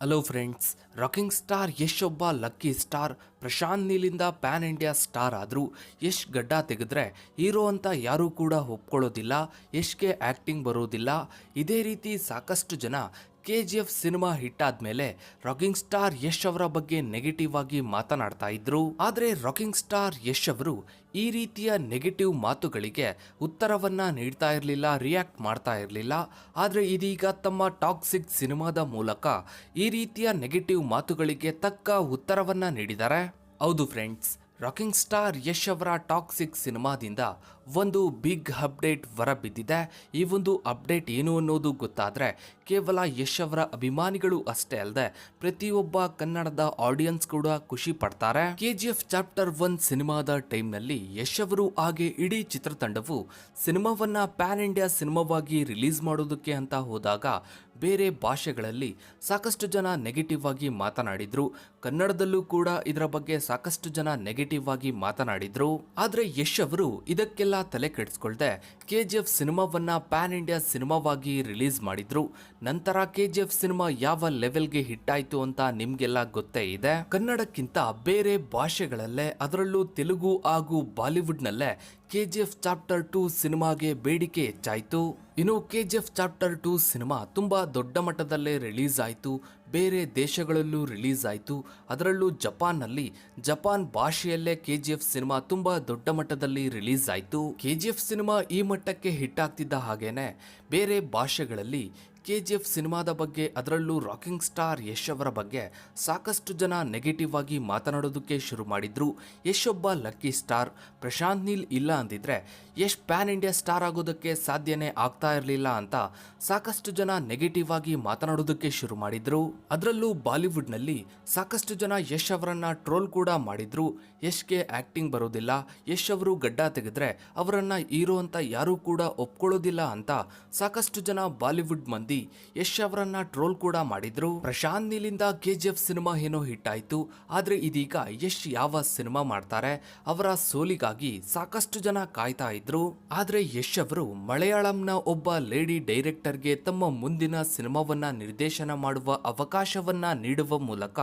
Hello friends rocking star Yash ಒಬ್ಬ lucky star Prashanth ನೀಲಿಂದ pan India star ಆದರೂ ಯಶ್ ಗಡ್ಡ ತೆಗೆದ್ರೆ ಹೀರೋ ಅಂತ ಯಾರೂ ಕೂಡ ಒಪ್ಕೊಳ್ಳೋದಿಲ್ಲ, ಯಶ್ಗೆ ಆ್ಯಕ್ಟಿಂಗ್ ಬರೋದಿಲ್ಲ. ಇದೇ ರೀತಿ ಸಾಕಷ್ಟು ಜನ K G F cinema hit ಆದ್ಮೇಲೆ ರಾಕಿಂಗ್ ಸ್ಟಾರ್ ಯಶ್ ಅವರ ಬಗ್ಗೆ ನೆಗೆಟಿವ್ ಆಗಿ ಮಾತನಾಡ್ತಾ ಇದ್ರು. ಆದ್ರೆ ರಾಕಿಂಗ್ ಸ್ಟಾರ್ ಯಶ್ ಅವರು ಈ ರೀತಿಯ ನೆಗೆಟಿವ್ ಮಾತುಗಳಿಗೆ ಉತ್ತರವನ್ನ ನೀಡ್ತಾ ಇರಲಿಲ್ಲ, ರಿಯಾಕ್ಟ್ ಮಾಡ್ತಾ ಇರಲಿಲ್ಲ. ಆದ್ರೆ ಇದೀಗ ತಮ್ಮ ಟಾಕ್ಸಿಕ್ ಸಿನಿಮಾದ ಮೂಲಕ ಈ ರೀತಿಯ ನೆಗೆಟಿವ್ ಮಾತುಗಳಿಗೆ ತಕ್ಕ ಉತ್ತರವನ್ನ ನೀಡಿದ್ದಾರೆ. ಹೌದು ಫ್ರೆಂಡ್ಸ್ ರಾಕಿಂಗ್ ಸ್ಟಾರ್ ಯಶ್ ಅವರ ಟಾಕ್ಸಿಕ್ ಸಿನಿಮಾದಿಂದ ಒಂದು ಬಿಗ್ ಅಪ್ಡೇಟ್ ಹೊರಬಿದ್ದಿದೆ. ಈ ಒಂದು ಅಪ್ಡೇಟ್ ಏನು ಅನ್ನೋದು ಗೊತ್ತಾದರೆ, ಕೇವಲ ಯಶ್ ಅವರ ಅಭಿಮಾನಿಗಳು ಅಷ್ಟೇ ಅಲ್ಲದೆ ಪ್ರತಿಯೊಬ್ಬ ಕನ್ನಡದ ಆಡಿಯನ್ಸ್ ಕೂಡ ಖುಷಿ ಪಡ್ತಾರೆ. K G F chapter one ಸಿನಿಮಾದ ಟೈಮ್ನಲ್ಲಿ ಯಶ್ ಅವರು ಹಾಗೆ ಇಡೀ ಚಿತ್ರತಂಡವು ಸಿನಿಮಾವನ್ನು ಪ್ಯಾನ್ ಇಂಡಿಯಾ ಸಿನಿಮಾವಾಗಿ ರಿಲೀಸ್ ಮಾಡೋದಕ್ಕೆ ಅಂತ ಹೋದಾಗ ಬೇರೆ ಭಾಷೆಗಳಲ್ಲಿ ಸಾಕಷ್ಟು ಜನ ನೆಗೆಟಿವ್ ಆಗಿ ಮಾತನಾಡಿದ್ರು. ಕನ್ನಡದಲ್ಲೂ ಕೂಡ ಇದರ ಬಗ್ಗೆ ಸಾಕಷ್ಟು ಜನ ನೆಗೆಟಿವ್ ಆಗಿ ಮಾತನಾಡಿದ್ರು. ಆದ್ರೆ ಯಶ್ ಅವರು ಇದಕ್ಕೆಲ್ಲ ತಲೆ ಕೆಡಿಸ್ಕೊಳ್ದೆ ಕೆ ಜಿ ಎಫ್ ಸಿನಿಮಾವನ್ನ ಪ್ಯಾನ್ ಇಂಡಿಯಾ ಸಿನಿಮಾವಾಗಿ ರಿಲೀಸ್ ಮಾಡಿದ್ರು. ನಂತರ ಕೆ ಜಿ ಎಫ್ ಸಿನಿಮಾ ಯಾವ ಲೆವೆಲ್ಗೆ ಹಿಟ್ ಆಯ್ತು ಅಂತ ನಿಮ್ಗೆಲ್ಲ ಗೊತ್ತೇ ಇದೆ? ಕನ್ನಡಕ್ಕಿಂತ ಬೇರೆ ಭಾಷೆಗಳಲ್ಲೇ ಅದರಲ್ಲೂ ತೆಲುಗು ಹಾಗೂ ಬಾಲಿವುಡ್ನಲ್ಲೇ K G F chapter two ಸಿನಿಮಾಗೆ ಬೇಡಿಕೆ ಹೆಚ್ಚಾಯಿತು. ಇನ್ನು K G F chapter two cinema ತುಂಬ ದೊಡ್ಡ ಮಟ್ಟದಲ್ಲೇ ರಿಲೀಸ್ ಆಯಿತು. ಬೇರೆ ದೇಶಗಳಲ್ಲೂ ರಿಲೀಸ್ ಆಯಿತು. ಅದರಲ್ಲೂ ಜಪಾನ್ನಲ್ಲಿ, ಜಪಾನ್ ಭಾಷೆಯಲ್ಲೇ ಕೆ ಜಿ ಎಫ್ ಸಿನಿಮಾ ತುಂಬ ದೊಡ್ಡ ಮಟ್ಟದಲ್ಲಿ ರಿಲೀಸ್ ಆಯಿತು. ಕೆ ಜಿ ಎಫ್ ಸಿನಿಮಾ ಈ ಮಟ್ಟಕ್ಕೆ ಹಿಟ್ ಆಗ್ತಿದ್ದ ಹಾಗೇನೆ, ಬೇರೆ ಭಾಷೆಗಳಲ್ಲಿ ಕೆ ಜಿ ಎಫ್ ಸಿನಿಮಾದ ಬಗ್ಗೆ, ಅದರಲ್ಲೂ ರಾಕಿಂಗ್ ಸ್ಟಾರ್ ಯಶ್ ಅವರ ಬಗ್ಗೆ ಸಾಕಷ್ಟು ಜನ ನೆಗೆಟಿವ್ ಆಗಿ ಮಾತನಾಡೋದಕ್ಕೆ ಶುರು ಮಾಡಿದ್ರು. ಯಶ್ ಒಬ್ಬ ಲಕ್ಕಿ ಸ್ಟಾರ್. ಪ್ರಶಾಂತ್ ನೀಲ್ ಇಲ್ಲ ಅಂದಿದ್ರೆ, ಯಶ್ ಪ್ಯಾನ್ ಇಂಡಿಯಾ ಸ್ಟಾರ್ ಆಗೋದಕ್ಕೆ ಸಾಧ್ಯನೇ ಆಗ್ತಾ ಇರಲಿಲ್ಲ ಅಂತ ಸಾಕಷ್ಟು ಜನ ನೆಗೆಟಿವ್ ಆಗಿ ಮಾತನಾಡೋದಕ್ಕೆ ಶುರು ಮಾಡಿದ್ರು. ಅದರಲ್ಲೂ ಬಾಲಿವುಡ್ನಲ್ಲಿ ಸಾಕಷ್ಟು ಜನ ಯಶ್ ಅವರನ್ನ ಟ್ರೋಲ್ ಕೂಡ ಮಾಡಿದ್ರು. ಯಶ್ಗೆ ಆಕ್ಟಿಂಗ್ ಬರೋದಿಲ್ಲ. ಯಶ್ ಅವರು ಗಡ್ಡ ತೆಗೆದ್ರೆ ಅವರನ್ನ ಹೀರೋ ಅಂತ ಯಾರೂ ಕೂಡ ಒಪ್ಕೊಳ್ಳೋದಿಲ್ಲ ಅಂತ ಸಾಕಷ್ಟು ಜನ ಬಾಲಿವುಡ್ ಮಂದಿ ಯಶ್ ಅವರನ್ನ ಟ್ರೋಲ್ ಕೂಡ ಮಾಡಿದ್ರು. ಪ್ರಶಾಂತ್ ನೀಲಿಂದ ಕೆ ಜಿ ಎಫ್ ಸಿನಿಮಾ ಏನೋ ಹಿಟ್ ಆಯ್ತು. ಆದ್ರೆ ಇದೀಗ ಯಶ್ ಯಾವ ಸಿನಿಮಾ ಮಾಡ್ತಾರೆ ಅವರ ಸೋಲಿಗಾಗಿ ಸಾಕಷ್ಟು ಜನ ಕಾಯ್ತಾ ಇದ್ರು. ಆದ್ರೆ ಯಶ್ ಅವರು ಮಲಯಾಳಂನ ಒಬ್ಬ ಲೇಡಿ ಡೈರೆಕ್ಟರ್ಗೆ ತಮ್ಮ ಮುಂದಿನ ಸಿನಿಮಾವನ್ನ ನಿರ್ದೇಶನ ಮಾಡುವ ಅವಕಾಶವನ್ನ ನೀಡುವ ಮೂಲಕ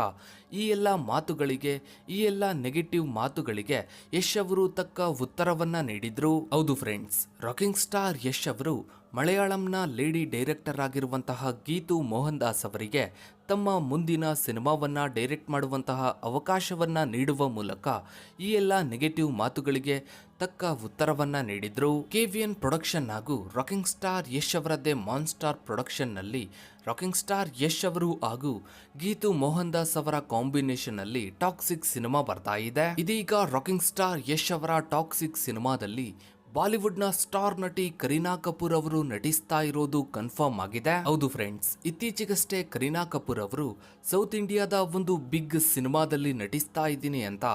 ಈ ಎಲ್ಲ ಮಾತುಗಳಿಗೆ, ಈ ಎಲ್ಲ ನೆಗೆಟಿವ್ ಮಾತುಗಳಿಗೆ ಯಶ್ ಅವರು ತಕ್ಕ ಉತ್ತರವನ್ನ ನೀಡಿದ್ರು. ಹೌದು ಫ್ರೆಂಡ್ಸ್ ರಾಕಿಂಗ್ ಸ್ಟಾರ್ ಯಶ್ ಅವರು ಮಲಯಾಳಂನ ಲೇಡಿ ಡೈರೆಕ್ಟರ್ ಆಗಿರುವಂತಹ ಗೀತು ಮೋಹನ್ ದಾಸ್ ಅವರಿಗೆ ತಮ್ಮ ಮುಂದಿನ ಸಿನಿಮಾವನ್ನು ಡೈರೆಕ್ಟ್ ಮಾಡುವಂತಹ ಅವಕಾಶವನ್ನು ನೀಡುವ ಮೂಲಕ ಈ ಎಲ್ಲ ನೆಗೆಟಿವ್ ಮಾತುಗಳಿಗೆ ತಕ್ಕ ಉತ್ತರವನ್ನು ನೀಡಿದ್ರು. ಕೆವಿಎನ್ ಪ್ರೊಡಕ್ಷನ್ ಹಾಗೂ ರಾಕಿಂಗ್ ಸ್ಟಾರ್ ಯಶ್ ಅವರದ್ದೇ ಮಾನ್ಸ್ಟಾರ್ ಪ್ರೊಡಕ್ಷನ್ನಲ್ಲಿ ರಾಕಿಂಗ್ ಸ್ಟಾರ್ ಯಶ್ ಅವರು ಹಾಗೂ ಗೀತು ಮೋಹನ್ ದಾಸ್ ಅವರ ಕಾಂಬಿನೇಷನ್ನಲ್ಲಿ ಟಾಕ್ಸಿಕ್ ಸಿನಿಮಾ ಬರ್ತಾ ಇದೆ. ಇದೀಗ ರಾಕಿಂಗ್ ಸ್ಟಾರ್ ಯಶ್ ಅವರ ಟಾಕ್ಸಿಕ್ ಸಿನಿಮಾದಲ್ಲಿ ಬಾಲಿವುಡ್ನ ಸ್ಟಾರ್ ನಟಿ ಕರೀನಾ ಕಪೂರ್ ಅವರು ನಟಿಸ್ತಾ ಇರೋದು ಕನ್ಫರ್ಮ್ ಆಗಿದೆ. ಹೌದು ಫ್ರೆಂಡ್ಸ್, ಇತ್ತೀಚೆಗಷ್ಟೇ ಕರೀನಾ ಕಪೂರ್ ಅವರು ಸೌತ್ ಇಂಡಿಯಾದ ಒಂದು ಬಿಗ್ ಸಿನಿಮಾದಲ್ಲಿ ನಟಿಸ್ತಾ ಇದ್ದೀನಿ ಅಂತ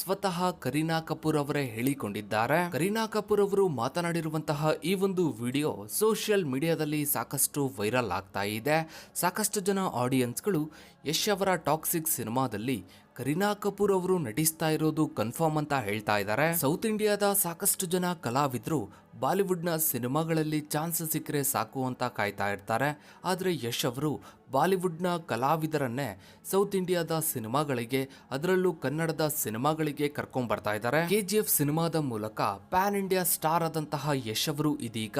ಸ್ವತಃ ಕರೀನಾ ಕಪೂರ್ ಅವರೇ ಹೇಳಿಕೊಂಡಿದ್ದಾರೆ. ಕರೀನಾ ಕಪೂರ್ ಅವರು ಮಾತನಾಡಿರುವಂತಹ ಈ ಒಂದು ವಿಡಿಯೋ ಸೋಷಿಯಲ್ ಮೀಡಿಯಾದಲ್ಲಿ ಸಾಕಷ್ಟು ವೈರಲ್ ಆಗ್ತಾ ಇದೆ. ಸಾಕಷ್ಟು ಜನ ಆಡಿಯನ್ಸ್ಗಳು ಯಶ್ ಅವರ ಟಾಕ್ಸಿಕ್ ಸಿನಿಮಾದಲ್ಲಿ ಕರೀನಾ ಕಪೂರ್ ಅವರು ನಟಿಸ್ತಾ ಇರೋದು ಕನ್ಫರ್ಮ್ ಅಂತ ಹೇಳ್ತಾ ಇದ್ದಾರೆ ಸೌತ್ ಇಂಡಿಯಾದ ಸಾಕಷ್ಟು ಜನ ಕಲಾವಿದರು ಬಾಲಿವುಡ್ನ ಸಿನಿಮಾಗಳಲ್ಲಿ ಚಾನ್ಸ್ ಸಿಕ್ಕರೆ ಸಾಕು ಅಂತ ಕಾಯ್ತಾ ಇರ್ತಾರೆ. ಆದರೆ ಯಶ್ ಅವರು ಬಾಲಿವುಡ್ನ ಕಲಾವಿದರನ್ನೇ ಸೌತ್ ಇಂಡಿಯಾದ ಸಿನಿಮಾಗಳಿಗೆ, ಅದರಲ್ಲೂ ಕನ್ನಡದ ಸಿನಿಮಾಗಳಿಗೆ ಕರ್ಕೊಂಡ್ ಬರ್ತಾ ಇದ್ದಾರೆ ಕೆ ಜಿ ಎಫ್ ಸಿನಿಮಾದ ಮೂಲಕ ಪ್ಯಾನ್ ಇಂಡಿಯಾ ಸ್ಟಾರ್ ಆದಂತಹ ಯಶ್ ಅವರು ಇದೀಗ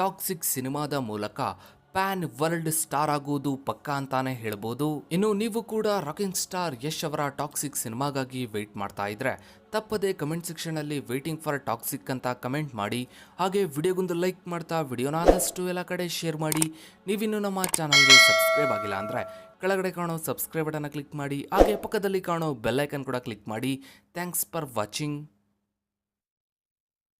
ಟಾಕ್ಸಿಕ್ ಸಿನಿಮಾದ ಮೂಲಕ ಪ್ಯಾನ್ ವರ್ಲ್ಡ್ ಸ್ಟಾರ್ ಆಗುವುದು ಪಕ್ಕಾ ಅಂತಾನೆ ಹೇಳ್ಬೋದು. ಇನ್ನು ನೀವು ಕೂಡ ರಾಕಿಂಗ್ ಸ್ಟಾರ್ ಯಶ್ ಅವರ ಟಾಕ್ಸಿಕ್ ಸಿನಿಮಾಗಾಗಿ ವೆಯ್ಟ್ ಮಾಡ್ತಾ ಇದ್ರೆ, ತಪ್ಪದೆ ಕಮೆಂಟ್ ಸೆಕ್ಷನ್ ಅಲ್ಲಿ ವೇಟಿಂಗ್ ಫಾರ್ ಟಾಕ್ಸಿಕ್ ಅಂತ ಕಮೆಂಟ್ ಮಾಡಿ. ಹಾಗೆ ವಿಡಿಯೋಗೊಂದು ಲೈಕ್ ಮಾಡ್ತಾ ವಿಡಿಯೋನ ಆದಷ್ಟು ಎಲ್ಲ ಕಡೆ ಶೇರ್ ಮಾಡಿ. ನೀವಿನ್ನೂ ನಮ್ಮ ಚಾನಲ್ಗೆ ಸಬ್ಸ್ಕ್ರೈಬ್ ಆಗಿಲ್ಲ ಅಂದ್ರೆ, ಕೆಳಗಡೆ ಕಾಣೋ ಸಬ್ಸ್ಕ್ರೈಬ್ ಬಟನ್ ಕ್ಲಿಕ್ ಮಾಡಿ. ಹಾಗೆ ಪಕ್ಕದಲ್ಲಿ ಕಾಣೋ ಬೆಲ್ಲೈಕನ್ ಕೂಡ ಕ್ಲಿಕ್ ಮಾಡಿ. Thanks for watching